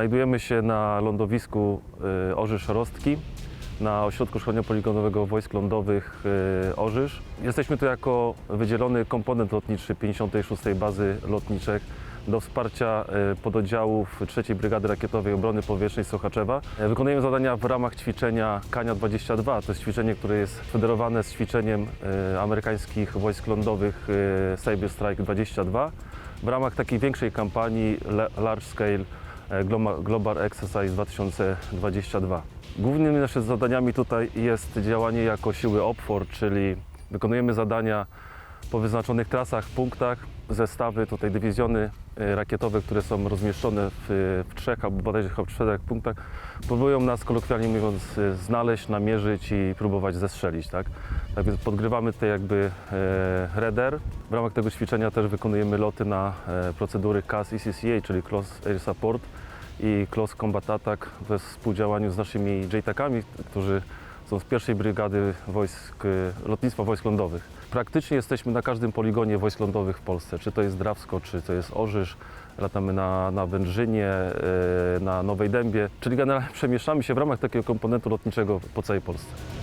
Znajdujemy się na lądowisku y, Orzysz Rostki, na ośrodku szkolenia poligonowego wojsk lądowych y, Orzysz. Jesteśmy tu jako wydzielony komponent lotniczy 56. Bazy Lotniczych do wsparcia y, pododdziałów 3. Brygady Rakietowej Obrony Powietrznej Sochaczewa. Y, Wykonujemy zadania w ramach ćwiczenia Kania 22. To jest ćwiczenie, które jest federowane z ćwiczeniem amerykańskich wojsk lądowych Sabre Strike 22 w ramach takiej większej kampanii Large Scale e, Global Exercise 2022. Głównymi naszymi zadaniami tutaj jest działanie jako siły OPFOR, czyli wykonujemy zadania po wyznaczonych trasach, punktach, zestawy, tutaj dywizjony e, rakietowe, które są rozmieszczone w, w trzech albo bodajże w czterech punktach, próbują nas kolokwialnie mówiąc e, znaleźć, namierzyć i próbować zestrzelić. Tak, tak więc podgrywamy tutaj jakby e. W ramach tego ćwiczenia też wykonujemy loty na e, procedury CAS i czyli Close Air Support i Close Combat Attack we współdziałaniu z naszymi JTAC-ami, którzy są z pierwszej brygady wojsk, lotnictwa wojsk lądowych. Praktycznie jesteśmy na każdym poligonie wojsk lądowych w Polsce, czy to jest Drawsko, czy to jest Orzysz, latamy na, na e, na Nowej Dębie, czyli generalnie przemieszczamy się w ramach takiego komponentu lotniczego po całej Polsce.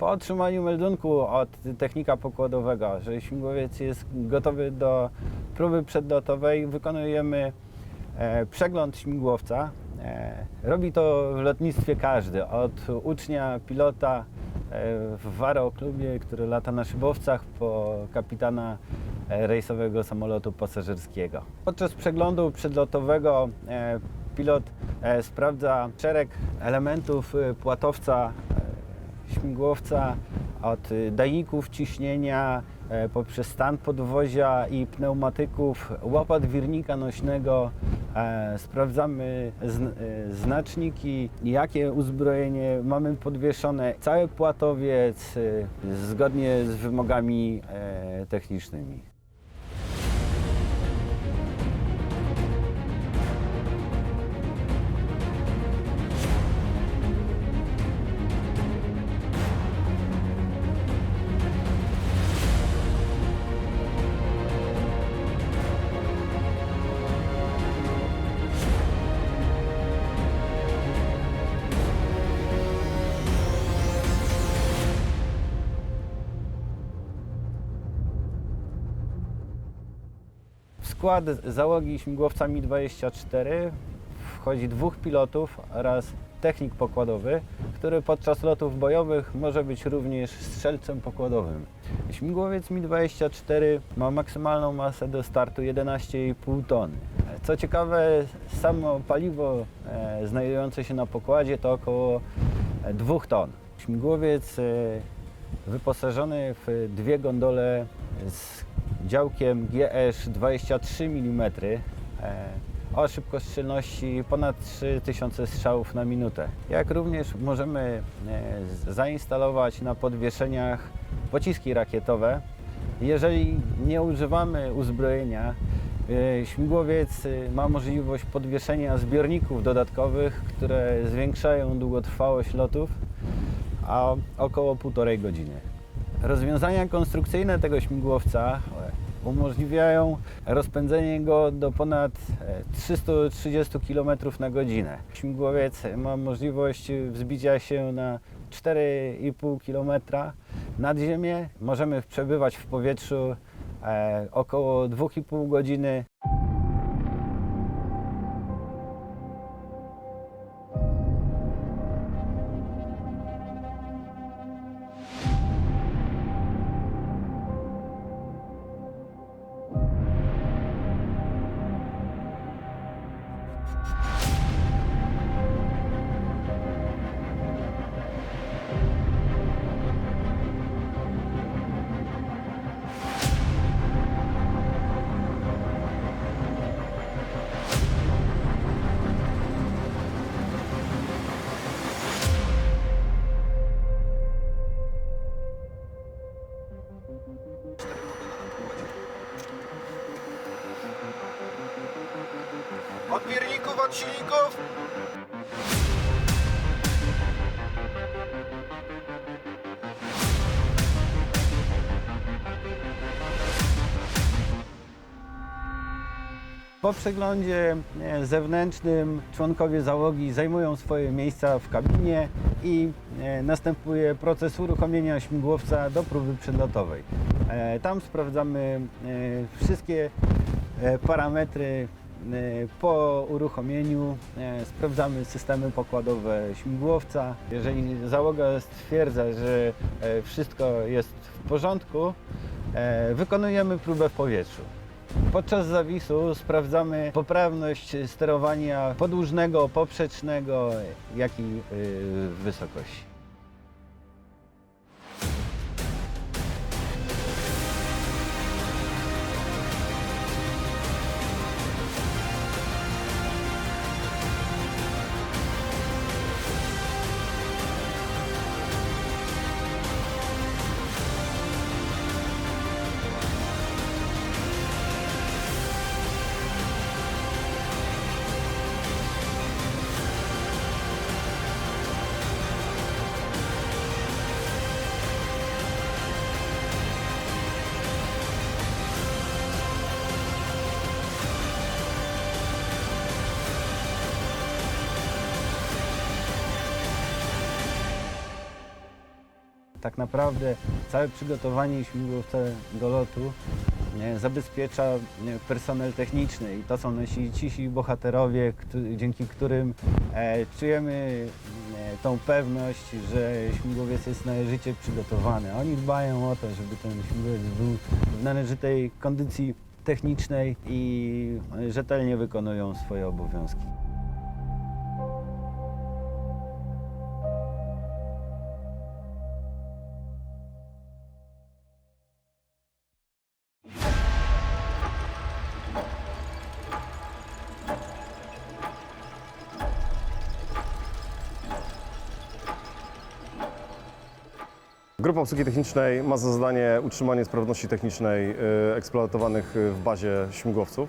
Po otrzymaniu meldunku od technika pokładowego, że śmigłowiec jest gotowy do próby przedlotowej, wykonujemy e, przegląd śmigłowca. E, robi to w lotnictwie każdy, od ucznia, pilota e, w Waro klubie, który lata na szybowcach, po kapitana rejsowego samolotu pasażerskiego. Podczas przeglądu przedlotowego pilot sprawdza szereg elementów płatowca śmigłowca od y, dajników ciśnienia e, poprzez stan podwozia i pneumatyków, łopat wirnika nośnego. E, Sprawdzamy e, znaczniki, jakie uzbrojenie mamy podwieszone. Cały płatowiec y, zgodnie z wymogami technicznymi. Skład załogi śmigłowca Mi-24 wchodzi dwóch pilotów oraz technik pokładowy, który podczas lotów bojowych może być również strzelcem pokładowym. Śmigłowiec Mi-24 ma maksymalną masę do startu 11,5 tony. Co ciekawe, samo paliwo e, znajdujące się na pokładzie to około 2 ton. Śmigłowiec e, wyposażony w dwie gondole z działkiem GS 23 mm o szybkostrzelności ponad 3000 strzałów na minutę. Jak również możemy e, zainstalować na podwieszeniach pociski rakietowe. Jeżeli nie używamy uzbrojenia, e, śmigłowiec e, ma możliwość podwieszenia zbiorników dodatkowych, które zwiększają długotrwałość lotów a około półtorej godziny. Rozwiązania konstrukcyjne tego śmigłowca umożliwiają rozpędzenie go do ponad e, 330 km na godzinę. Śmigłowiec ma możliwość wzbicia się na 4,5 km nad ziemię. Możemy przebywać w powietrzu e, około 2,5 godziny. Odbierników od silników. Po przeglądzie e, zewnętrznym członkowie załogi zajmują swoje miejsca w kabinie i e, następuje proces uruchomienia śmigłowca do próby przedlotowej. E, Tam sprawdzamy wszystkie parametry po uruchomieniu, e, sprawdzamy systemy pokładowe śmigłowca. Jeżeli załoga stwierdza, że e, wszystko jest w porządku, wykonujemy próbę w powietrzu. Podczas zawisu sprawdzamy poprawność sterowania podłużnego, poprzecznego, jak i wysokości. Tak naprawdę całe przygotowanie śmigłowca do lotu zabezpiecza personel techniczny i to są nasi cisi bohaterowie, dzięki którym e, czujemy tą pewność, że śmigłowiec jest należycie przygotowany. Oni dbają o to, żeby ten śmigłowiec był w należytej kondycji technicznej i rzetelnie wykonują swoje obowiązki. Grupa obsługi technicznej ma za zadanie utrzymanie sprawności technicznej y, eksploatowanych y, w bazie śmigłowców.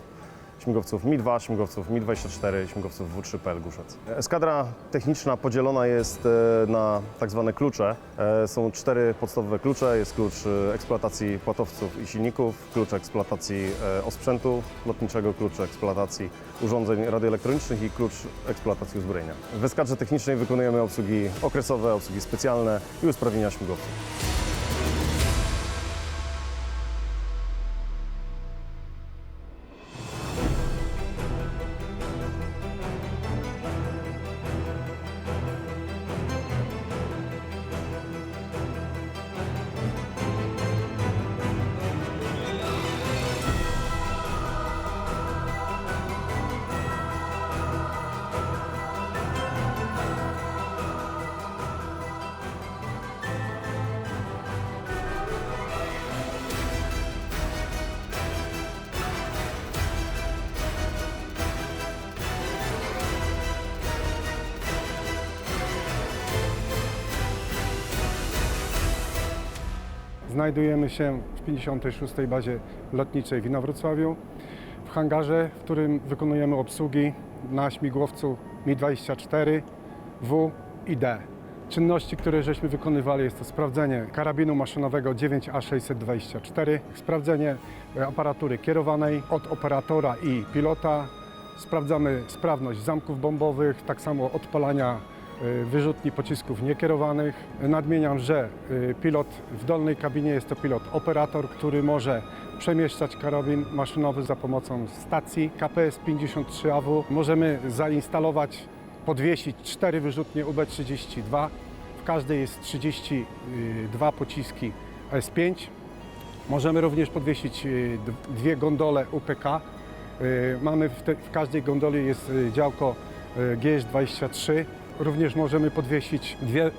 Śmigłowców Mi-2, śmigłowców Mi-24, śmigłowców W3PL Guszec. Eskadra techniczna podzielona jest y, na tak zwane klucze. E, Są cztery podstawowe klucze. Jest klucz y, eksploatacji płatowców i silników, klucz eksploatacji e, osprzętu lotniczego, klucz eksploatacji urządzeń radioelektronicznych i klucz eksploatacji uzbrojenia. W eskadrze technicznej wykonujemy obsługi okresowe, obsługi specjalne i usprawnienia śmigłowców. Znajdujemy się w 56. bazie lotniczej w Inowrocławiu, w hangarze, w którym wykonujemy obsługi na śmigłowcu Mi-24, W i D. czynności, które żeśmy wykonywali, jest to sprawdzenie karabinu maszynowego 9A624, sprawdzenie e, aparatury kierowanej od operatora i pilota, sprawdzamy sprawność zamków bombowych, tak samo odpalania wyrzutni pocisków niekierowanych. Nadmieniam, że e, pilot w dolnej kabinie jest to pilot operator, który może przemieszczać karabin maszynowy za pomocą stacji KPS-53AW. Możemy zainstalować, podwiesić cztery wyrzutnie UB-32. W każdej jest 32 pociski S5. Możemy również podwiesić y, dwie gondole UPK. Y, Mamy w, te, w każdej gondoli jest y, działko y, GS23. Również możemy podwiesić dwie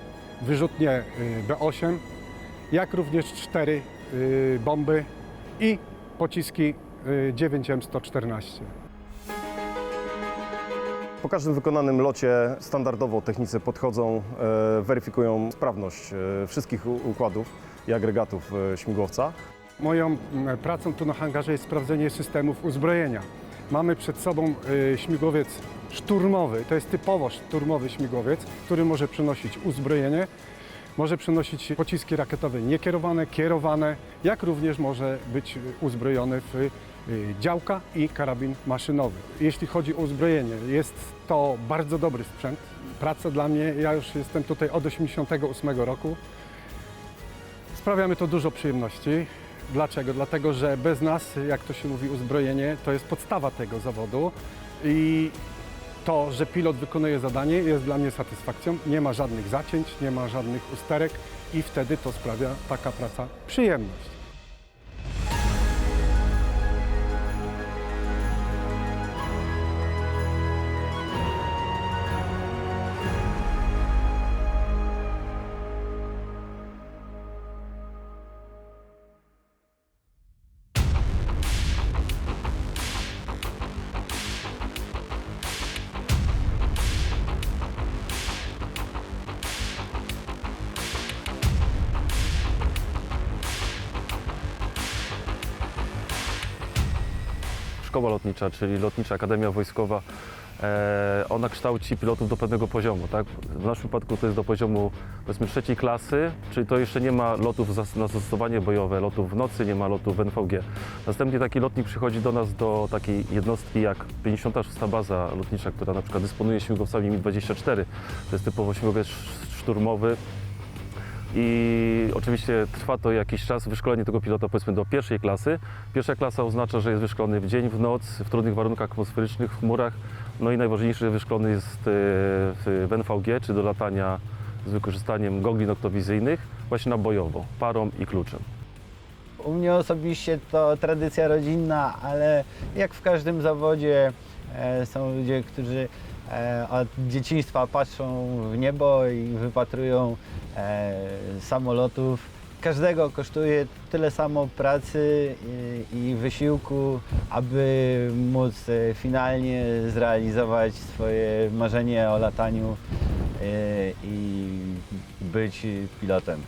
wyrzutnie y, B8, jak również cztery y, bomby i pociski y, 9M114. Po każdym wykonanym locie standardowo technicy podchodzą, weryfikują sprawność wszystkich układów i agregatów śmigłowca. Moją pracą tu na hangarze jest sprawdzenie systemów uzbrojenia. Mamy przed sobą y, śmigłowiec szturmowy, to jest typowo szturmowy śmigłowiec, który może przenosić uzbrojenie, może przenosić pociski rakietowe niekierowane, kierowane, jak również może być uzbrojony w y, działka i karabin maszynowy. Jeśli chodzi o uzbrojenie, jest to bardzo dobry sprzęt. Praca dla mnie, ja już jestem tutaj od 1988 roku. Sprawiamy to dużo przyjemności. Dlaczego? Dlatego, że bez nas, jak to się mówi, uzbrojenie to jest podstawa tego zawodu i to, że pilot wykonuje zadanie jest dla mnie satysfakcją. Nie ma żadnych zacięć, nie ma żadnych usterek i wtedy to sprawia taka praca przyjemność. Szkoła lotnicza, czyli Lotnicza Akademia Wojskowa, e, ona kształci pilotów do pewnego poziomu. Tak? W naszym przypadku to jest do poziomu powiedzmy trzeciej klasy, czyli to jeszcze nie ma lotów na zastosowanie bojowe, lotów w nocy, nie ma lotów w NVG. Następnie taki lotnik przychodzi do nas do takiej jednostki jak 56. Baza Lotnicza, która na przykład dysponuje śmigłowcami Mi-24. To jest typowo śmigłowiec sz- szturmowy, i oczywiście trwa to jakiś czas, wyszkolenie tego pilota powiedzmy do pierwszej klasy. Pierwsza klasa oznacza, że jest wyszkolony w dzień, w noc, w trudnych warunkach atmosferycznych, w chmurach. No i najważniejsze, że wyszkolony jest e, w NVG, czy do latania z wykorzystaniem gogli noktowizyjnych, właśnie na bojowo, parą i kluczem. U mnie osobiście to tradycja rodzinna, ale jak w każdym zawodzie e, są ludzie, którzy od dzieciństwa patrzą w niebo i wypatrują e, samolotów. Każdego kosztuje tyle samo pracy i, i wysiłku, aby móc e, finalnie zrealizować swoje marzenie o lataniu e, i być pilotem.